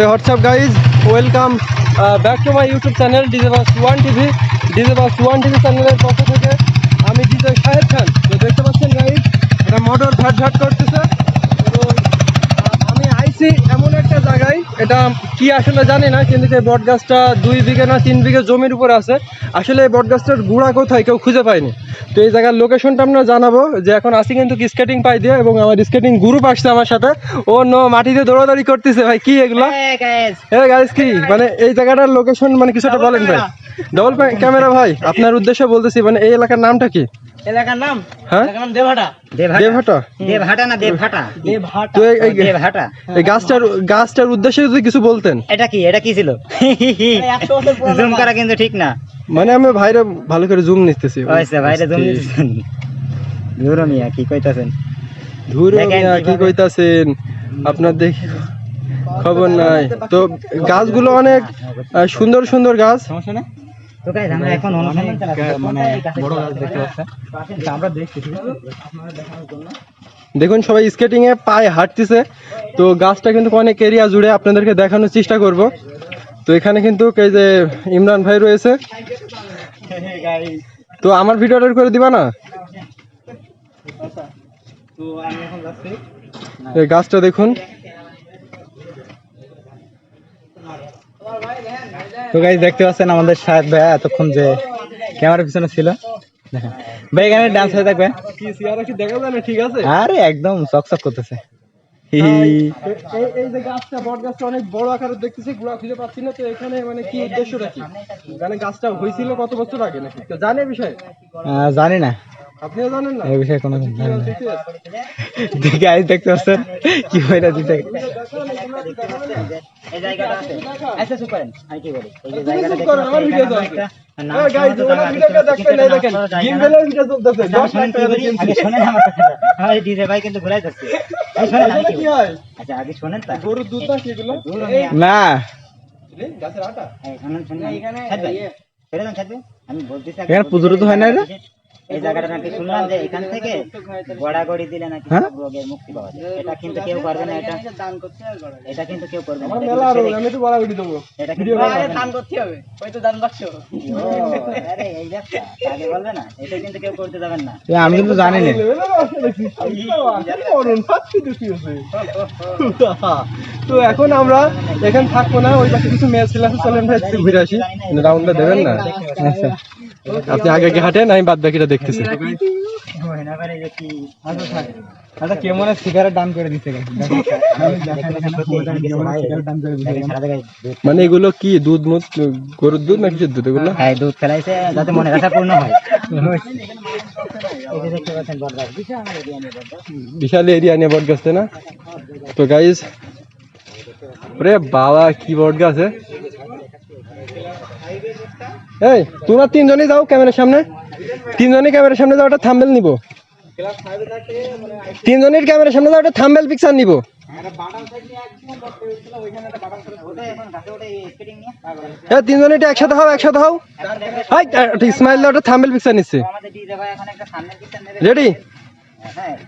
এই WhatsApp guys welcome back to my YouTube channel DJ bass one TV DJ bass one TV চ্যানেলের পক্ষ থেকে আমি DJ Shahed খান তো দেখতে পাচ্ছেন গাইজ এটা মোটর ঝাট ঝাট করতেছে। আমি এমন একটা জায়গায়। এটা কি আসলে জানি না কিন্তু এই বট গাছটা দুই বিঘে না তিন বিঘে জমির উপর আছে আসলে এই বট গাছটার গুড়া কোথায় কেউ খুঁজে পায়নি। তো এই জায়গার লোকেশনটা আমরা জানাব যে এখন আসি কিন্তু স্কেটিং পাই দিয়ে এবং আমার স্কেটিং গ্রুপ আসছে আমার সাথে। ও নো মাটিতে দৌড়াদৌড়ি করতেছে ভাই কি এগুলো? হ্যাঁ গাইস কি? মানে এই জায়গাটার লোকেশন মানে কিছুটা বলেন ভাই। ডবল ক্যামেরা ভাই আপনার উদ্দেশ্যে বলতেছি মানে এই এলাকার নামটা কি? এলাকার নাম? হ্যাঁ? এলাকার নাম না এই- গাছটার গাছটার উদ্দেশ্যে যদি কিছু বলতেন। এটা কি? এটা কি ছিল? জুম করা কিন্তু ঠিক না। মানে আমি ভাইরে ভালো করে জুম নিতেছি। আচ্ছা ভাইরে জুম দিতেছেন দূর মিয়া কি কইতাছেন? ধুর মিয়া, কি কইতাছেন? আপনার দেখি খবর নাই। তো গাছগুলো অনেক সুন্দর সুন্দর গাছ। সমস্যা তো গাইস আমরা এখন অনুষ্ঠান মানে বড় গাছ দেখতে পাচ্ছেন? আমরা দেখছি ঠিক আছে দেখুন সবাই স্কেটিং এ পায়ে হাঁটতেছে। তো গাছটা কিন্তু অনেক এরিয়া জুড়ে আপনাদেরকে দেখানোর চেষ্টা করব। তো এখানে কিন্তু এই যে ইমরান ভাই রয়েছে। তো আমার ভিডিওটা করে দিবা না? তো আমি এখন যাচ্ছি। এই গাছটা দেখুন। তো গাইজ দেখতে পাচ্ছেন আমাদের সাহেব ভাই এতক্ষণ যে ক্যামেরার পিছনে ছিল। দেখেন। ভাই এখানে ডান্স হয়ে থাকবে। কি সিয়ারা কি দেখা যায় না? ঠিক আছে। আরে একদম চকচক করতেছে। এই এই যে গাছটা বট গাছটা অনেক বড় আকারের দেখতেছি গুড়া খুঁজে পাচ্ছি না। তো এখানে মানে কি উদ্দেশ্যটা কি? মানে গাছটা হয়েছিল কত বছর আগে নাকি? তো জানে বিষয়ে? আহ, জানি না। আপনিও জানেন না এই বিষয়ে কোনো কিছু না ঠিক আছে। দেখতে পাচ্ছেন কি হয় না দিতে এই জায়গাটা আছে আচ্ছা আমি কি বলি এই জায়গাটা আমার ভিডিও তো ওনার ভিডিওটা দেখবেন, দেখেন। গিম্বেলের ভিডিও চলতেছে, আচ্ছা, দশ লাখ টাকা দিয়ে আগে কিনছি। আমার কথাটা। আমার ডিজে ভাই কিন্তু ঘুরাই যাচ্ছে এই শোনেন আমি কি কি হয়? আচ্ছা আগে শোনেন তা গরুর দুধ না কি এগুলো? না গাছের আটা? এই শোনেন শোনেন ছেড়ে দেন ছাদ আমি বলতেছি এখানে পুজো টুজো হয় না এটা? এই জায়গাটা নাকি শুনলাম যে এখান থেকে গড়াগড়ি দিলে নাকি হ্যাঁ? রোগের মুক্তি পাওয়া যায়। এটা কিন্তু কেউ করবে না এটা এটা কিন্তু কেউ করবে না। মেলা রোগ, আমি একটু বড়াবড়ি দেবো। এটা কিন্তু দান করতে হবে ওই তো দান বাক্স আরে এই আগে বলবে না এটা কিন্তু কেউ করতে যাবেন না। এ, আমি কিন্তু জানি না। তো এখন আমরা এখানে থাকব না ওই পাশে কিছু মেয়ে ছিল চলেন ভাই ঘুরে আসি। রাউন্ডটা দেবেন না। আচ্ছা। আপনি আগে আগে হাঁটেন আমি বাদ বাকিটা দেখতেছি। এবারে যে কি আচ্ছা কে মনে সিগারেট দান করে দিচ্ছে সারা জায়গায় দুধ মানে এগুলো কি দুধ মুধ গরুর দুধ না কিসের দুধ এগুলো? খায় দুধ খেলাইছে যাতে মনের আশা পূর্ণ হয়। এই যে দেখতে পাচ্ছেন বড়গাছ বিশাল এরিয়া নিয়ে বড়গাছ বিশাল এরিয়া নিয়ে বট গাছ না? তো গাইজ ওরে বাবা কি বট গাছ এ? এই তোমরা তিনজনই যাও ক্যামেরার সামনে। তিনজনই ক্যামেরার সামনে যাও ওটা থাম্বেল নিব। তিনজনের ক্যামেরার সামনে যাও ওটা থাম্বেল পিকচার নিব তিনজন এটা একসাথে হও একসাথে হও। হাই স্মাইল দাও ওটা থাম্বেল পিকচার নিচ্ছে। একটা রেডি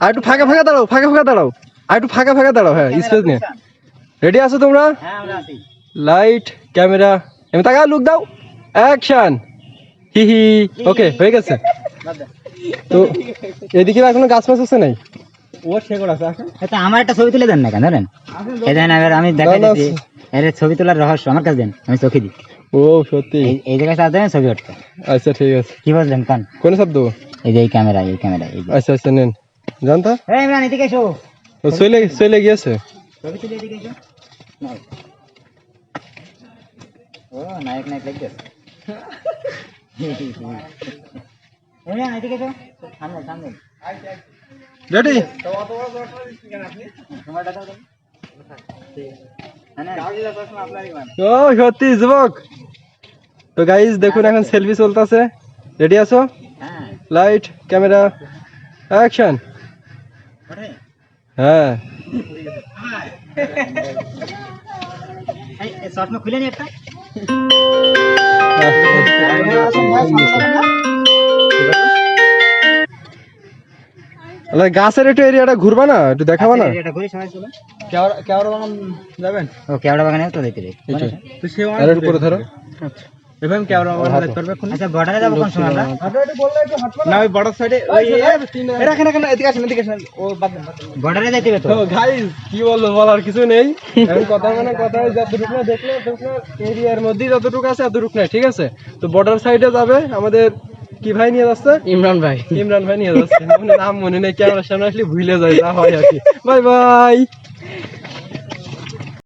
আর একটু ফাঁকা ফাঁকা দাঁড়াও ফাঁকা ফাঁকা দাঁড়াও। আর একটু ফাঁকা ফাঁকা দাঁড়াও হ্যাঁ স্পেস নিয়ে রেডি আছো তোমরা? লাইট ক্যামেরা এমনি টাকা লুক দাও। অ্যাকশন হি হি ওকে হয়ে গেছে। তো এদিকে আর কোনো গাছ মাছ আছে নাই? ও শেকড় আছে আচ্ছা আমার একটা ছবি তুলে দেন না কেন ধরেন? এই দেন এবার আমি দেখাই দিচ্ছি। এর ছবি তোলার রহস্য আমার কাছে দেন আমি চোখে দিই। ও সত্যি। এই জায়গায় সাথে দেন ছবি উঠবে আচ্ছা ঠিক আছে। কি বলছেন কান? কোন শব্দ? এই যে এই ক্যামেরা এই ক্যামেরা এই আচ্ছা আচ্ছা নেন। জানতা এই ইমরান এদিকে এসো। ও চলে চলে গিয়েছে। ছবি তুলে এদিকে এসো। ও নায়ক নায়ক লাগছে এদিকে এসো সামনে সামনে রেডি তোমারটা দাও দেখি। হ্যাঁ, না। ও সত্যি যুবক তো গাইজ দেখুন এখন সেলফি চলতেছে রেডি আছো হ্যাঁ লাইট ক্যামেরা অ্যাকশন ওঠে। হ্যাঁ এই, এই চশমা খুলে নি একটা গাছের একটু এরিয়াটা ঘুরবা না? একটু দেখাবা না? ঘুরে সবাই চলো। কেওড়া বাগান যাবেন? ও কেওড়া বাগানে তো দেখতে আর একটু করে ধরো। এভাবে পারবে আচ্ছা বর্ডারে যাব কোন সময় আমরা? না? ওই বড় সাইডে ওই রাখেন রাখেন এদিকে আসেন এদিকে আসেন। ও বাদ দেন, বাদ দেন। বর্ডারে যাইতে হবে তো। গাইস কি বলব বলার কিছু নেই। এখন কথা মানে কথা যতটুকু না দেখলে দেখলে এরিয়ার মধ্যেই যতটুকু আছে এতটুকু নাই ঠিক আছে? তো বর্ডার সাইডে যাবে আমাদের কি ভাই নিয়ে যাচ্ছে? ইমরান ভাই। ইমরান ভাই নিয়ে যাচ্ছে। নাম মনে নেই ক্যামেরার সামনে আসলে ভুলে যায় যা হয় আর কি। Bye bye.